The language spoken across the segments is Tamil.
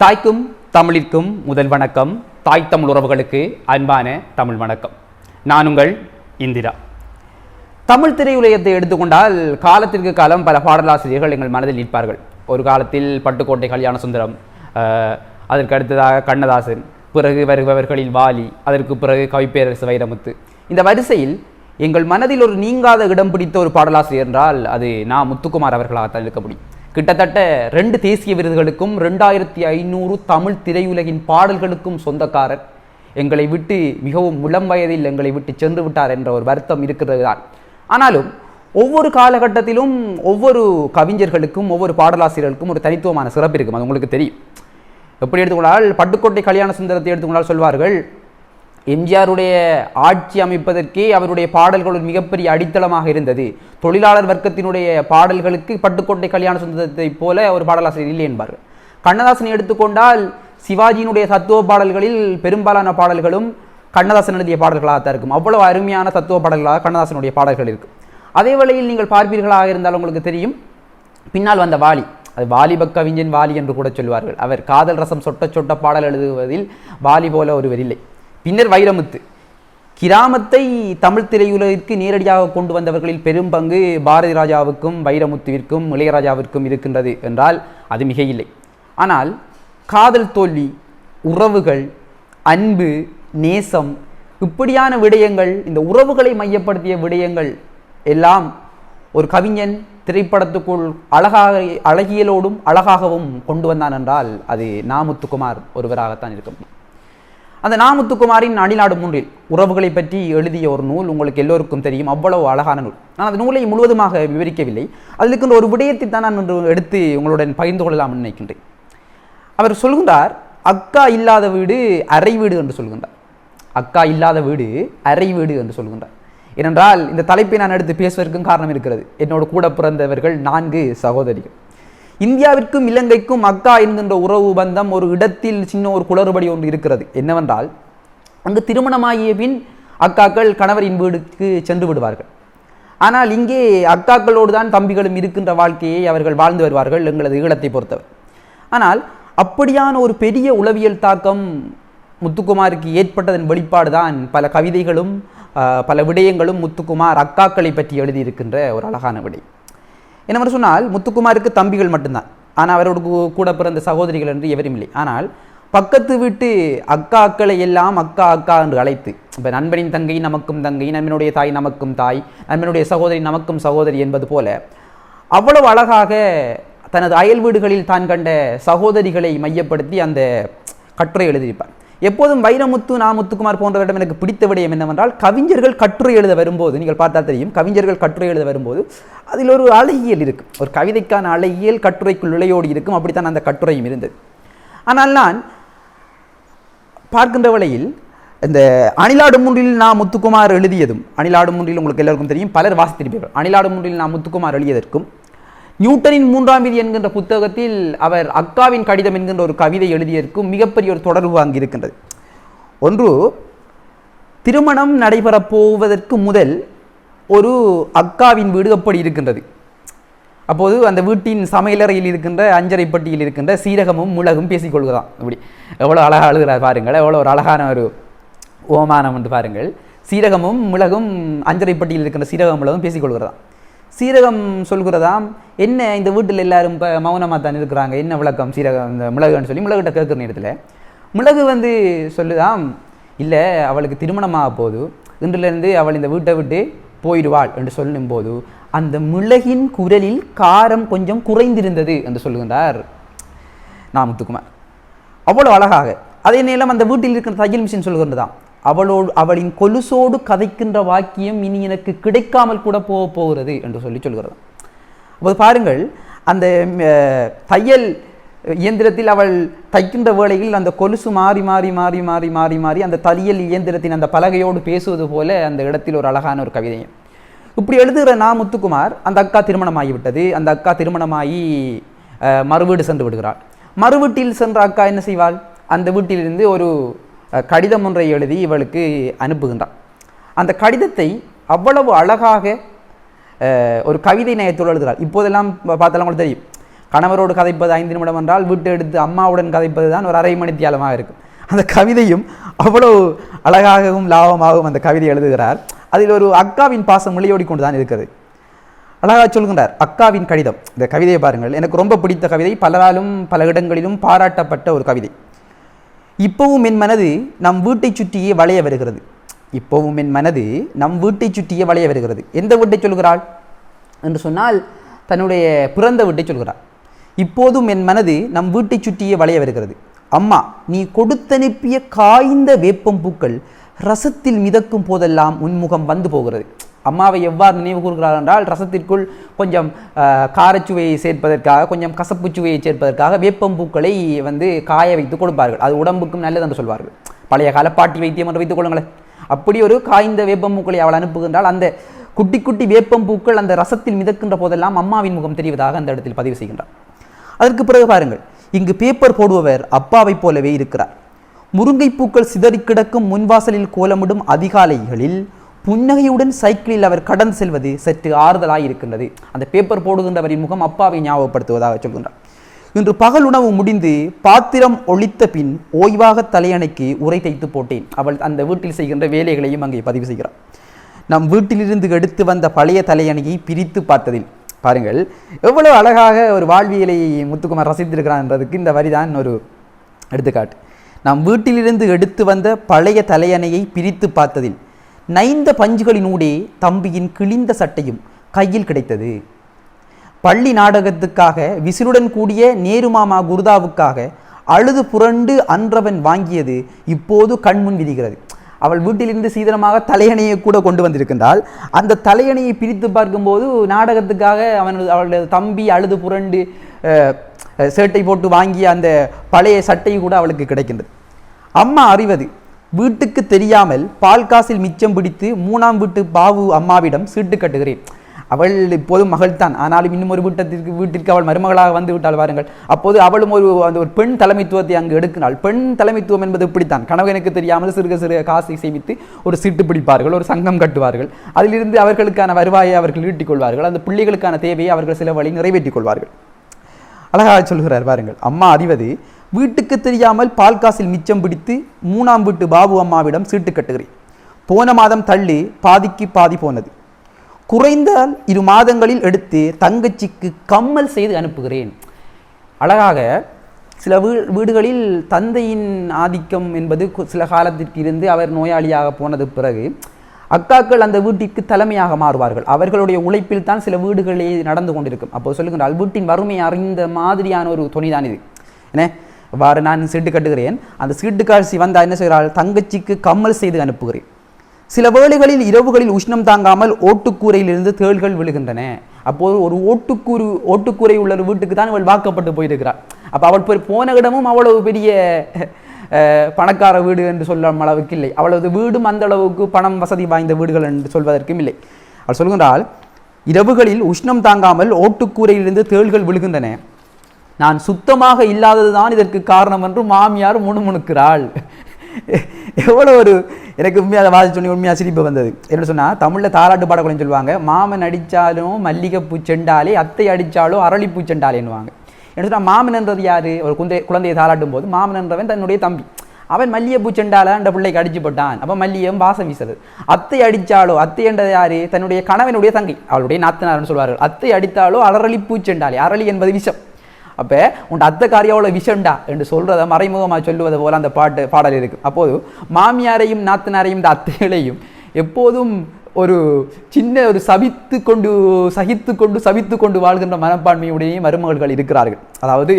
தாய்க்கும் தமிழிற்கும் முதல் வணக்கம். தாய் தமிழ் உறவுகளுக்கு அன்பான தமிழ் வணக்கம். நான் உங்கள் இந்திரா. தமிழ் திரையுலகத்தை எடுத்துக்கொண்டால் காலத்திற்கு காலம் பல பாடலாசிரியர்கள் எங்கள் மனதில் நிற்பார்கள். ஒரு காலத்தில் பட்டுக்கோட்டை கல்யாண சுந்தரம் அதற்கு அடுத்ததாக கண்ணதாசன் பிறகு வருபவர்களில் வாலி அதற்கு பிறகு கவிப்பேரரசு வைரமுத்து. இந்த வரிசையில் எங்கள் மனதில் ஒரு நீங்காத இடம் பிடித்த ஒரு பாடலாசிரியர் என்றால் அது நான் முத்துக்குமார் அவர்களாகத்தான் இருக்க முடியும். கிட்டத்தட்ட ரெண்டு தேசிய விருதுகளுக்கும் ரெண்டாயிரத்தி ஐநூறு தமிழ் திரையுலகின் பாடல்களுக்கும் சொந்தக்காரர். எங்களை விட்டு மிகவும் முளம் வயதில் எங்களை விட்டு சென்று விட்டார் என்ற ஒரு வருத்தம் இருக்கிறது தான் ஆனாலும் ஒவ்வொரு காலகட்டத்திலும் ஒவ்வொரு கவிஞர்களுக்கும் ஒவ்வொரு பாடலாசிரியர்களுக்கும் ஒரு தனித்துவமான சிறப்பு இருக்கும். அது உங்களுக்கு தெரியும். எப்படி எடுத்துக்கொண்டால் பட்டுக்கோட்டை கல்யாண சுந்தரத்தை எடுத்துக்கொண்டால் சொல்வார்கள் எம்ஜிஆருடைய ஆட்சி அமைப்பதற்கே அவருடைய பாடல்கள் ஒரு மிகப்பெரிய அடித்தளமாக இருந்தது. தொழிலாளர் வர்க்கத்தினுடைய பாடல்களுக்கு பட்டுக்கோட்டை கல்யாண சுந்தரத்தைப் போல ஒரு பாடலாசிரியர் இல்லை என்பார்கள் கண்ணதாசனை எடுத்துக்கொண்டால் சிவாஜியினுடைய தத்துவ பாடல்களில் பெரும்பாலான பாடல்களும் கண்ணதாசன் எழுதிய பாடல்களாகத்தான் இருக்கும். அவ்வளவு அருமையான தத்துவ பாடல்களாக கண்ணதாசனுடைய பாடல்கள் இருக்கும். அதே வேளையில் நீங்கள் பார்ப்பீர்களாக இருந்தால் உங்களுக்கு தெரியும். பின்னால் வந்த வாலி அது வாலிப கவிஞன் வாலி என்று கூட சொல்வார்கள். அவர் காதல் ரசம் சொட்ட சொட்ட பாடல் எழுதுவதில் வாலி போல ஒருவர் இல்லை. பின்னர் வைரமுத்து. கிராமத்தை தமிழ் திரையுலகிற்கு நேரடியாக கொண்டு வந்தவர்களில் பெரும் பங்கு பாரதி ராஜாவுக்கும் வைரமுத்துவிற்கும் இளையராஜாவிற்கும் இருக்கின்றது என்றால் அது மிக இல்லை ஆனால் காதல் தோல்வி உறவுகள் அன்பு நேசம் இப்படியான விடயங்கள் இந்த உறவுகளை மையப்படுத்திய விடயங்கள் எல்லாம் ஒரு கவிஞன் திரைப்படத்துக்குள் அழகாக அழகியலோடும் அழகாகவும் கொண்டு வந்தான் என்றால் அது நாமுத்துக்குமார் ஒருவராகத்தான் இருக்க முடியும். அந்த நாமுத்துக்குமாரின் அணிநாடு மூன்றில் உறவுகளை பற்றி எழுதிய ஒரு நூல் உங்களுக்கு எல்லோருக்கும் தெரியும். அவ்வளவு அழகான நூல். நான் அந்த நூலை முழுவதுமாக விவரிக்கவில்லை. அதில் ஒரு விடயத்தை தான் நான் எடுத்து உங்களுடன் பகிர்ந்து கொள்ளலாம் நினைக்கின்றேன். அவர் சொல்கின்றார் அக்கா இல்லாத வீடு அறை வீடு என்று சொல்கின்றார். அக்கா இல்லாத வீடு அறை வீடு என்று சொல்கின்றார். ஏனென்றால் இந்த தலைப்பை நான் எடுத்து பேசுவதற்கும் காரணம் இருக்கிறது. என்னோட கூட பிறந்தவர்கள் நான்கு சகோதரிகள். இந்தியாவிற்கும் இலங்கைக்கும் அக்கா என்கின்ற உறவு பந்தம் ஒரு இடத்தில் சின்ன ஒரு குளறுபடி ஒன்று இருக்கிறது. என்னவென்றால் அங்கு திருமணமாகிய பின் அக்காக்கள் கணவரின் வீடுக்கு சென்று விடுவார்கள். ஆனால் இங்கே அக்காக்களோடு தான் தம்பிகளும் இருக்கின்ற வாழ்க்கையை அவர்கள் வாழ்ந்து வருவார்கள் எங்களது ஈழத்தை பொறுத்தவர். ஆனால் அப்படியான ஒரு பெரிய உளவியல் தாக்கம் முத்துக்குமாருக்கு ஏற்பட்டதன் வெளிப்பாடு தான் பல கவிதைகளும் பல விடயங்களும் முத்துக்குமார் அக்காக்களை பற்றி எழுதியிருக்கின்ற ஒரு அழகான என்ன சொன்னால் முத்துக்குமாருக்கு தம்பிகள் மட்டும்தான். ஆனால் அவரோட கூ- கூட பிறந்த சகோதரிகள் என்று எவரும் இல்லை. ஆனால் பக்கத்து வீட்டு அக்காக்களை எல்லாம் அக்கா அக்கா என்று அழைத்து இப்போ நண்பனின் தங்கை நமக்கும் தங்கை நண்பனுடைய தாய் நமக்கும் தாய் நண்பனுடைய சகோதரி நமக்கும் சகோதரி என்பது போல அவ்வளவு அழகாக தனது அயல் வீடுகளில் தான் கண்ட சகோதரிகளை மையப்படுத்தி அந்த கட்டுரை எழுதியிருப்பார். எப்போதும் வைரமுத்து நா முத்துக்குமார் போன்றவரிடம் எனக்கு பிடித்த விடயம் என்னவென்றால் கவிஞர்கள் கட்டுரை எழுத வரும்போது நீங்கள் பார்த்தா தெரியும் கவிஞர்கள் கட்டுரை எழுத வரும்போது அதில் ஒரு அழகியல் இருக்கும் ஒரு கவிதைக்கான அழகியல் கட்டுரைக்குள் இழையோடி இருக்கும் அப்படித்தான் அந்த கட்டுரையும் இருந்தது. ஆனால் நான் பார்க்கின்ற வழியில் இந்த அணிலாடு முன்றில் நான் முத்துக்குமார் எழுதியதும் அணிலாடு மூன்றில் உங்களுக்கு எல்லாருக்கும் தெரியும் பலர் வாசித்திருப்பீர்கள். அணிலாடு மூன்றில் நான் முத்துக்குமார் எழுதியதற்கும் நியூட்டனின் மூன்றாம் விதி என்கின்ற புத்தகத்தில் அவர் அக்காவின் கடிதம் என்கின்ற ஒரு கவிதை எழுதியதற்கும் மிகப்பெரிய ஒரு தொடர்பு அங்கு இருக்கின்றது ஒன்று திருமணம் நடைபெறப் போவதற்கு முதல் ஒரு அக்காவின் வீடு அப்படி இருக்கின்றது. அப்போது அந்த வீட்டின் சமையலறையில் இருக்கின்ற அஞ்சரைப்பட்டியில் இருக்கின்ற சீரகமும் மிளகும் பேசிக்கொள்கிறான். இப்படி எவ்வளோ அழகாக அழுகிறார் பாருங்கள் எவ்வளோ ஒரு அழகான ஒரு ஓமானம் என்று பாருங்கள். சீரகமும் மிளகும் அஞ்சரை பட்டியில் இருக்கின்ற சீரகம் மிளகும் பேசிக்கொள்கிறதான் சீரகம் சொல்கிறதாம் என்ன இந்த வீட்டில் எல்லாரும் இப்போ மௌனமாக தான் இருக்கிறாங்க? என்ன விளக்கம்? சீரகம் இந்த மிளகுன்னு சொல்லி மிளகுகிட்ட கேட்குற நேரத்தில் மிளகு வந்து சொல்லுதாம் இல்லை அவளுக்கு திருமணமாக போது இன்றிலிருந்து அவள் இந்த வீட்டை விட்டு போயிடுவாள் என்று சொல்லும் போது அந்த மிளகின் குரலில் காரம் கொஞ்சம் குறைந்திருந்தது என்று சொல்லுகின்றார் நாமுத்துக்குமார். அவ்வளோ அழகாக அதே நேரம் அந்த வீட்டில் இருக்கிற தையல் மிஷின் சொல்கின்றதாம் அவளோடு அவளின் கொலுசோடு கதைக்கின்ற வாக்கியம் இனி எனக்கு கிடைக்காமல் கூட போக போகிறது என்று சொல்லி சொல்கிறது. அப்போது பாருங்கள் அந்த தையல் இயந்திரத்தில் அவள் தைக்கின்ற வேளையில் அந்த கொலுசு மாறி மாறி மாறி மாறி மாறி மாறி அந்த தலியல் இயந்திரத்தின் அந்த பலகையோடு பேசுவது போல அந்த இடத்தில் ஒரு அழகான ஒரு கவிதையும் இப்படி எழுதுகிற நா முத்துக்குமார் அந்த அக்கா திருமணமாகிவிட்டது. அந்த அக்கா திருமணமாகி மறுவீடு சென்று விடுகிறாள். மறுவீட்டில் சென்ற அக்கா என்ன செய்வாள்? அந்த வீட்டிலிருந்து ஒரு கடிதம் ஒன்றை எழுதி இவளுக்கு அனுப்புகின்றாள் அந்த கடிதத்தை அவ்வளவு அழகாக ஒரு கவிதை நயத்தோடு எழுதுகிறாள். இப்போதெல்லாம் பார்த்தாலும் உங்களுக்கு தெரியும். கணவரோடு கதைப்பது ஐந்து நிமிடம் என்றால் வீட்டை எடுத்து அம்மாவுடன் கதைப்பது தான் ஒரு அரை மணித்தியாலமாக இருக்கும். அந்த கவிதையும் அவ்வளோ அழகாகவும் லாபமாகவும் அந்த கவிதை எழுதுகிறார். அதில் ஒரு அக்காவின் பாசம் மொழியோடி கொண்டு தான் இருக்கிறது. அழகாக சொல்கின்றார் அக்காவின் கடிதம். இந்த கவிதையை பாருங்கள். எனக்கு ரொம்ப பிடித்த கவிதை பலராலும் பல இடங்களிலும் பாராட்டப்பட்ட ஒரு கவிதை. இப்போவும் என் மனது நம் வீட்டை சுற்றியே வளைய வருகிறது. இப்போவும் என் மனது நம் வீட்டை சுற்றியே வளைய வருகிறது. எந்த வீட்டை சொல்கிறாள்? என்று சொன்னால் தன்னுடைய பிறந்த வீட்டை சொல்கிறாள். இப்போதும் என் மனது நம் வீட்டை சுற்றியே வளைய வருகிறது. அம்மா நீ கொடுத்தனுப்பிய காய்ந்த வேப்பம் பூக்கள் ரசத்தில் மிதக்கும் போதெல்லாம் உன்முகம் வந்து போகிறது. அம்மாவை எவ்வாறு நினைவு கூறுகிறார் என்றால் ரசத்திற்குள் கொஞ்சம் காரச்சுவையை சேர்ப்பதற்காக கொஞ்சம் கசப்பு சுவையை சேர்ப்பதற்காக வேப்பம் பூக்களை வந்து காய வைத்து கொடுப்பார்கள். அது உடம்புக்கும் நல்லது என்று சொல்வார்கள். பழைய கால பாட்டி வைத்தியம் என்று வைத்துக் கொள்ளுங்களேன். அப்படி ஒரு காய்ந்த வேப்பம் பூக்களை அவள் அனுப்புகின்றால் அந்த குட்டி குட்டி வேப்பம் பூக்கள் அந்த ரசத்தில் மிதக்கின்ற போதெல்லாம் அம்மாவின் முகம் தெரிவதாக அந்த இடத்தில் பதிவு செய்கின்றார். அதற்கு பிறகு பாருங்கள். இங்கு பேப்பர் போடுபவர் அப்பாவைப் போலவே இருக்கிறார். முருங்கை பூக்கள் சிதறி கிடக்கும் முன்வாசலில் கோலமிடும் அதிகாலைகளில் புன்னகையுடன் சைக்கிளில் அவர் கடந்து செல்வது சற்று ஆறுதலாக இருக்கின்றது. அந்த பேப்பர் போடுகின்றவரின் முகம் அப்பாவை ஞாபகப்படுத்துவதாக சொல்கின்றார். இன்று பகல் உணவு முடிந்து பாத்திரம் ஒழித்த பின் ஓய்வாக தலையணைக்கு உரை தைத்து போட்டேன். அவள் அந்த வீட்டில் செய்கின்ற வேலைகளையும் அங்கே பதிவு செய்கிறார். நம் வீட்டிலிருந்து எடுத்து வந்த பழைய தலையணையை பிரித்து பார்த்ததில் பாருங்கள் எவ்வளவு அழகாக ஒரு வாழ்வியலை முத்துக்குமார் ரசித்திருக்கிறான் என்றதுக்கு இந்த வரிதான் ஒரு எடுத்துக்காட்டு. நம் வீட்டிலிருந்து எடுத்து வந்த பழைய தலையணையை பிரித்து பார்த்ததில் நைந்த பஞ்சுகளினூடே தம்பியின் கிழிந்த சட்டையும் கையில் கிடைத்தது. பள்ளி நாடகத்துக்காக விசிலுடன் கூடிய நேருமாமா குருதாவுக்காக அழுது புரண்டு அன்றவன் வாங்கியது இப்போது கண்முன் விதிகிறது அவள் வீட்டிலிருந்து சீதனமாக தலையணையை கூட கொண்டு வந்திருக்கின்றால் அந்த தலையணையை பிரித்து பார்க்கும்போது நாடகத்துக்காக அவன் அவளுடைய தம்பி அழுது புரண்டு சேட்டை போட்டு வாங்கிய அந்த பழைய சட்டை கூட அவளுக்கு கிடைக்கின்றது. அம்மா அறிவது வீட்டுக்கு தெரியாமல் பால் காசில் மிச்சம் பிடித்து மூணாம் வீட்டு பாவு அம்மாவிடம் சீட்டு கட்டுகிறேன். அவள் இப்போதும் மகள்தான். ஆனாலும் இன்னும் ஒரு வீட்டத்திற்கு வீட்டிற்கு அவள் மருமகளாக வந்து விட்டால் வாருங்கள். அப்போது அவளும் ஒரு அந்த ஒரு பெண் தலைமைத்துவத்தை அங்கு எடுக்கிறாள். பெண் தலைமைத்துவம் என்பது இப்படித்தான். கணவனுக்கு தெரியாமல் சிறுக சிறுக காசை சேமித்து ஒரு சீட்டு பிடிப்பார்கள் ஒரு சங்கம் கட்டுவார்கள். அதிலிருந்து அவர்களுக்கான வருவாயை அவர்கள் ஈட்டிக் கொள்வார்கள் அந்த பிள்ளைகளுக்கான தேவையை அவர்கள் சில வழி நிறைவேற்றிக் கொள்வார்கள். அழகாக சொல்கிறார் பாருங்கள் அம்மா அறிவது வீட்டுக்கு தெரியாமல் பால் காசில் மிச்சம் பிடித்து மூணாம் வீட்டு பாபு அம்மாவிடம் சீட்டு கட்டுகிறேன். போன மாதம் தள்ளி பாதிக்கு பாதி போனது. குறைந்தால் இரு மாதங்களில் எடுத்து தங்கச்சிக்கு கம்மல் செய்து அனுப்புகிறேன். அழகாக சில வீ வீடுகளில் தந்தையின் ஆதிக்கம் என்பது கு- சில காலத்திற்கு இருந்து அவர் நோயாளியாக போனது பிறகு அக்காக்கள் அந்த வீட்டிற்கு தலைமையாக மாறுவார்கள். அவர்களுடைய உழைப்பில் தான் சில வீடுகளே நடந்து கொண்டிருக்கும். அப்போ சொல்லுங்கள் வீட்டின் வறுமை அறிந்த மாதிரியான ஒரு துணிதான் இது. என்ன இவ்வாறு நான் சீட்டு கட்டுகிறேன். அந்த சீட்டு காட்சி வந்தால் என்ன செய்கிறாள்? தங்கச்சிக்கு கம்மல் செய்து அனுப்புகிறேன். சில வேளைகளில் இரவுகளில் உஷ்ணம் தாங்காமல் ஓட்டுக்கூரையிலிருந்து தேள்கள் விழுகின்றன. அப்போது ஒரு ஓட்டுக்கூறு ஓட்டுக்கூரை உள்ள ஒரு வீட்டுக்கு தான் அவள் வாக்கப்பட்டு போயிருக்கிறாள். அப்போ அவள் போய் போன இடமும் அவ்வளவு பெரிய பணக்கார வீடு என்று சொல்லும் அளவுக்கு இல்லை. அவளது வீடும் அந்த அளவுக்கு பணம் வசதி வாய்ந்த வீடுகள் என்று சொல்வதற்கும் இல்லை. அவள் சொல்கின்றால் இரவுகளில் உஷ்ணம் தாங்காமல் ஓட்டுக்கூரையிலிருந்து தேள்கள் விழுகின்றன. நான் சுத்தமாக இல்லாததுதான் இதற்கு காரணம் என்று மாமியார் முணுமுணுக்கிறாள். எவ்வளோ ஒரு எனக்கு உண்மையாக அதை வாசி சொன்னி உண்மையாக சிரிப்பு வந்தது. என்ன சொன்னால் தமிழில் தாராட்டு பாடக்குள்ளேன்னு சொல்லுவாங்க மாமன் அடித்தாலும் மல்லிகைப்பூ செண்டாலே அத்தை அடித்தாலும் அரளிப்பூ செண்டாலேன்னுவாங்க என்ன சொன்னால் மாமன் என்றது யார்? ஒரு குந்தை குழந்தையை தாராட்டும் போது மாமன் என்றவன் தன்னுடைய தம்பி. அவன் மல்லிகைப்பூ செண்டால அந்த பிள்ளைக்கு அடிச்சுப்பட்டான் அப்போ மல்லியம் வாசம் வீசது அத்தை அடித்தாலோ அத்தை என்றது யாரு? தன்னுடைய கணவனுடைய தங்கை. அவளுடைய நாத்தனார்னு சொல்வார்கள். அத்தை அடித்தாலோ அரளிப்பூ செண்டாலே. அரளி என்பது விஷம். அப்போ உன் அத்தை காரியாவோட விஷண்டா என்று சொல்கிறத மறைமுகமாக சொல்லுவது போல அந்த பாட்டு பாடல் இருக்குது அப்போது மாமியாரையும் நாத்தனாரையும் இந்த அத்தைகளையும் எப்போதும் ஒரு சின்ன ஒரு சபித்து கொண்டு சகித்து கொண்டு சபித்து கொண்டு வாழ்கின்ற மனப்பான்மையுடைய மருமகள்கள் இருக்கிறார்கள். அதாவது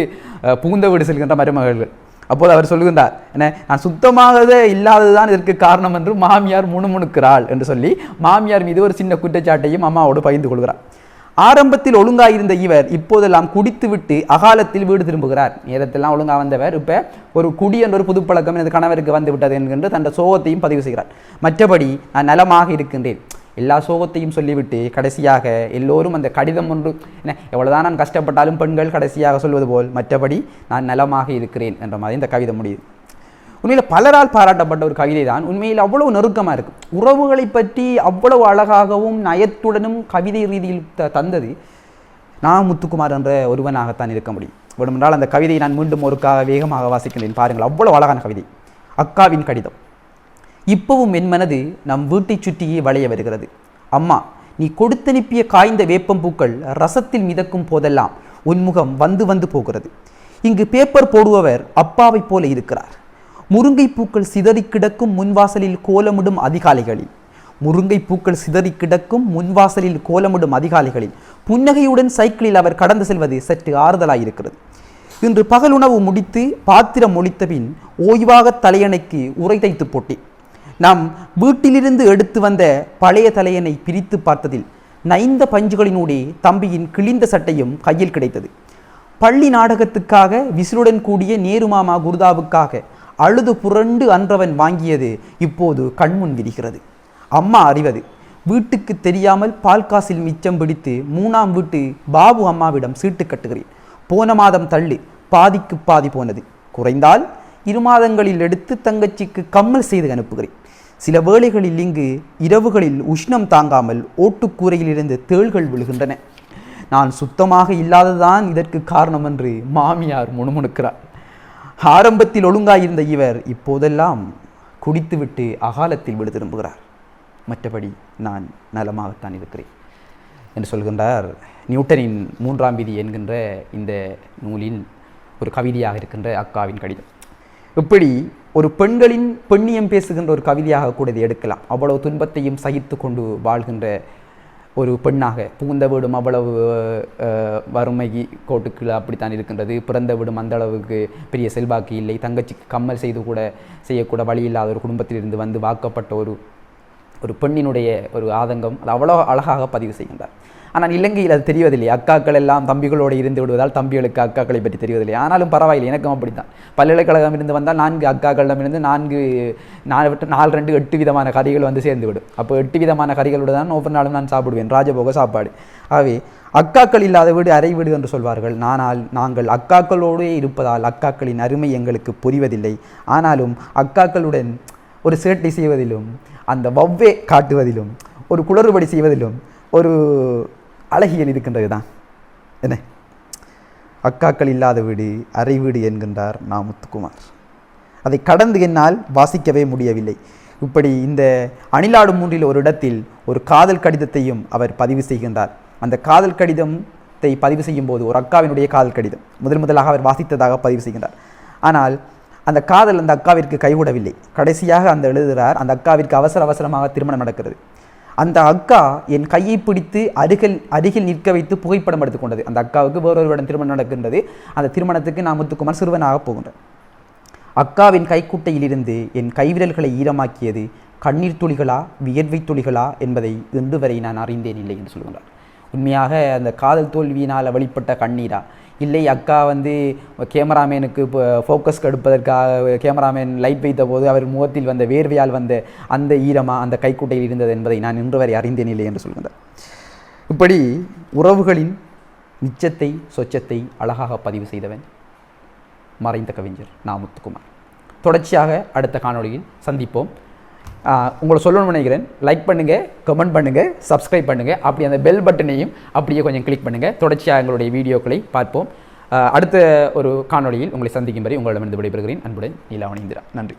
புகுந்த வீடு செல்கின்ற மருமகள்கள். அப்போது அவர் சொல்லுகின்றார் என்ன நான் சுத்தமாகவே இல்லாததுதான் இதற்கு காரணம் என்று மாமியார் முணுமுணுக்கிறாள் என்று சொல்லி மாமியார் மீது ஒரு சின்ன குற்றச்சாட்டையும் அம்மாவோடு பகிர்ந்து கொள்கிறார். ஆரம்பத்தில் ஒழுங்காக இருந்த இவர் இப்போதெல்லாம் குடித்துவிட்டு அகாலத்தில் வீடு திரும்புகிறார். நேரத்தெல்லாம் ஒழுங்காக வந்தவர். இப்போ ஒரு குடி என்ற ஒரு புதுப்பழக்கம் எனது கணவருக்கு வந்து விட்டது என்கின்ற தன் சோகத்தையும் பதிவு செய்கிறார். மற்றபடி நான் நலமாக இருக்கின்றேன். எல்லா சோகத்தையும் சொல்லிவிட்டு கடைசியாக எல்லோரும் அந்த கடிதம் ஒன்று என்ன எவ்வளவுதான் நான் கஷ்டப்பட்டாலும் பெண்கள் கடைசியாக சொல்வது போல் மற்றபடி நான் நலமாக இருக்கிறேன் என்ற மாதிரி இந்த கவிதை முடியுது. உண்மையில் பலரால் பாராட்டப்பட்ட ஒரு கவிதை தான் உண்மையில் அவ்வளவு நெருக்கமாக இருக்கும் உறவுகளை பற்றி அவ்வளவு அழகாகவும் நயத்துடனும் கவிதை ரீதியில் த- தந்தது நான் முத்துக்குமார் என்ற ஒருவனாகத்தான் இருக்க முடியும். வேண்டுமென்றால் அந்த கவிதையை நான் மீண்டும் ஒருக்காக வேகமாக வாசிக்கின்றேன். பாருங்கள் அவ்வளோ அழகான கவிதை. அக்காவின் கடிதம். இப்பவும் என் மனது நம் வீட்டைச் சுற்றியே வளைய வருகிறது. அம்மா நீ கொடுத்தனுப்பிய காய்ந்த வேப்பம்பூக்கள் ரசத்தில் மிதக்கும் போதெல்லாம் உன்முகம் வந்து வந்து போகிறது. இங்கு பேப்பர் போடுபவர் அப்பாவைப் போல இருக்கிறார். முருங்கை பூக்கள் சிதறி கிடக்கும் முன்வாசலில் கோலமிடும் அதிகாலைகளில். முருங்கை பூக்கள் சிதறி கிடக்கும் முன்வாசலில் கோலமிடும் அதிகாலைகளில். புன்னகையுடன் சைக்கிளில் அவர் கடந்து செல்வது சற்று ஆறுதலாயிருக்கிறது. இன்று பகல் உணவு முடித்து பாத்திரம் ஒழித்த பின் ஓய்வாக தலையணைக்கு உரை தைத்து போட்டேன். நாம் வீட்டிலிருந்து எடுத்து வந்த பழைய தலையணை பிரித்து பார்த்ததில் நைந்த பஞ்சுகளினூடே தம்பியின் கிழிந்த சட்டையும் கையில் கிடைத்தது. பள்ளி நாடகத்துக்காக விசிலுடன் கூடிய நேருமாமா குருதாவுக்காக அழுது புரண்டு அன்றவன் வாங்கியது இப்போது கண்முன் விரிகிறது. அம்மா அறிவது வீட்டுக்கு தெரியாமல் பால் காசில் மிச்சம் பிடித்து மூணாம் வீட்டு பாபு அம்மாவிடம் சீட்டு கட்டுகிறேன். போன மாதம் தள்ளு பாதிக்கு பாதி போனது. குறைந்தால் இரு மாதங்களில் எடுத்து தங்கச்சிக்கு கம்மல் செய்து அனுப்புகிறேன். சில வேளைகளில் இங்கு இரவுகளில் உஷ்ணம் தாங்காமல் ஓட்டுக்கூரையிலிருந்து தேள்கள் விழுகின்றன. நான் சுத்தமாக இல்லாததுதான் இதற்கு காரணம் என்று மாமியார் முணுமுணுக்கிறார். ஆரம்பத்தில் ஒழுங்காயிருந்த இவர் இப்போதெல்லாம் குடித்துவிட்டு அகாலத்தில் விடு திரும்புகிறார். மற்றபடி நான் நலமாகத்தான் இருக்கிறேன். என்று சொல்கின்றார் நியூட்டனின் மூன்றாம் விதி என்கின்ற இந்த நூலின் ஒரு கவிதையாக இருக்கின்ற அக்காவின் கடிதம். இப்படி ஒரு பெண்களின் பெண்ணியம் பேசுகின்ற ஒரு கவிதையாக கூட இதை எடுக்கலாம். அவ்வளவு துன்பத்தையும் சகித்து கொண்டு வாழ்கின்ற ஒரு பெண்ணாக புகுந்த வீடும் அவ்வளவு வறுமை கோட்டுக்கு அப்படித்தான் இருக்கின்றது. பிறந்த வீடும் அந்த அளவுக்கு பெரிய செல்வாக்கு இல்லை. தங்கச்சிக்கு கம்மல் செய்து கூட செய்யக்கூட வழி இல்லாத ஒரு குடும்பத்திலிருந்து வந்து வாக்கப்பட்ட ஒரு ஒரு பெண்ணினுடைய ஒரு ஆதங்கம் அது அவ்வளோ அழகாக பதிவு செய்கின்றார். ஆனால் இலங்கையில் அது தெரிவதில்லை. அக்காக்கள் எல்லாம் தம்பிகளோடு இருந்து விடுவதால் தம்பிகளுக்கு அக்காக்களை பற்றி தெரிவதில்லை. ஆனாலும் பரவாயில்லை எனக்கும் அப்படித்தான். பல்கலைக்கழகம் இருந்து வந்தால் நான்கு அக்காக்களிடமிருந்து நான்கு நாலு விட்டு நாலு ரெண்டு எட்டு விதமான கறிகள் வந்து சேர்ந்து விடும் அப்போ எட்டு விதமான கறிகளோடு தான் ஒவ்வொரு நாளும் நான் சாப்பிடுவேன் ராஜபோக சாப்பாடு. ஆகவே அக்காக்கள் இல்லாத வீடு அறை வீடு என்று சொல்வார்கள். நானால் நாங்கள் அக்காக்களோடே இருப்பதால் அக்காக்களின் அருமை எங்களுக்கு புரிவதில்லை. ஆனாலும் அக்காக்களுடன் ஒரு சேட்டை செய்வதிலும் அந்த வவ்வே காட்டுவதிலும் ஒரு குளறுபடி செய்வதிலும் ஒரு அழகியல் இருக்கின்றது தான் என்ன? அக்காக்கள் இல்லாத வீடு அறை வீடு என்கின்றார் நா முத்துக்குமார் அதை கடந்து என்னால் வாசிக்கவே முடியவில்லை. இப்படி இந்த அணிலாடு மூன்றில் ஒரு இடத்தில் ஒரு காதல் கடிதத்தையும் அவர் பதிவு செய்கின்றார். அந்த காதல் கடிதத்தை பதிவு செய்யும் போது ஒரு அக்காவினுடைய காதல் கடிதம் முதல் முதலாக அவர் வாசித்ததாக பதிவு செய்கின்றார். ஆனால் அந்த காதல் அந்த அக்காவிற்கு கைகூடவில்லை. கடைசியாக அந்த எழுதுகிறார் அந்த அக்காவிற்கு அவசர அவசரமாக திருமணம் நடக்கிறது. அந்த அக்கா என் கையை பிடித்து அருகில் அருகில் நிற்க வைத்து புகைப்படம் எடுத்துக்கொண்டது. அந்த அக்காவுக்கு வேறொருவரிடம் திருமணம் நடக்கின்றது. அந்த திருமணத்துக்கு நான் முத்துக்குமார் சிறுவனாக போகின்றேன். அக்காவின் கைக்குட்டையிலிருந்து என் கைவிரல்களை ஈரமாக்கியது கண்ணீர் துளிகளா வியர்வை துளிகளா என்பதை இன்று வரை நான் அறிந்தேன் இல்லை என்று சொல்கிறார் உண்மையாக அந்த காதல் தோல்வியினால் வெளிப்பட்ட கண்ணீரா? இல்லை அக்கா வந்து கேமராமேனுக்கு இப்போ ஃபோக்கஸ் எடுப்பதற்காக கேமராமேன் லைட் வைத்த போது அவர் முகத்தில் வந்த வேர்வையால் வந்த அந்த ஈரமா அந்த கைக்குட்டையில் இருந்தது என்பதை நான் இன்று வரை அறிந்தேன் இல்லை என்று சொல்கின்றார் இப்படி உறவுகளின் நிச்சத்தை சொச்சத்தை அழகாக பதிவு செய்தவன் மறைந்த கவிஞர் நாமுத்துக்குமார். தொடர்ச்சியாக அடுத்த காணொளியில் சந்திப்போம். உங்களை சொல்லணும்னு நினைக்கிறேன். லைக் பண்ணுங்கள் கமெண்ட் பண்ணுங்கள் சப்ஸ்கிரைப் பண்ணுங்கள் அப்படி அந்த பெல் பட்டனையும் அப்படியே கொஞ்சம் கிளிக் பண்ணுங்கள் தொடர்ச்சியாக எங்களுடைய வீடியோக்களை பார்ப்போம். அடுத்த ஒரு காணொளியில் உங்களை சந்திக்கும் வரை உங்களிடமிருந்து விடைபெறுகிறேன். அன்புடன் நீலாவணி இந்திரா. நன்றி.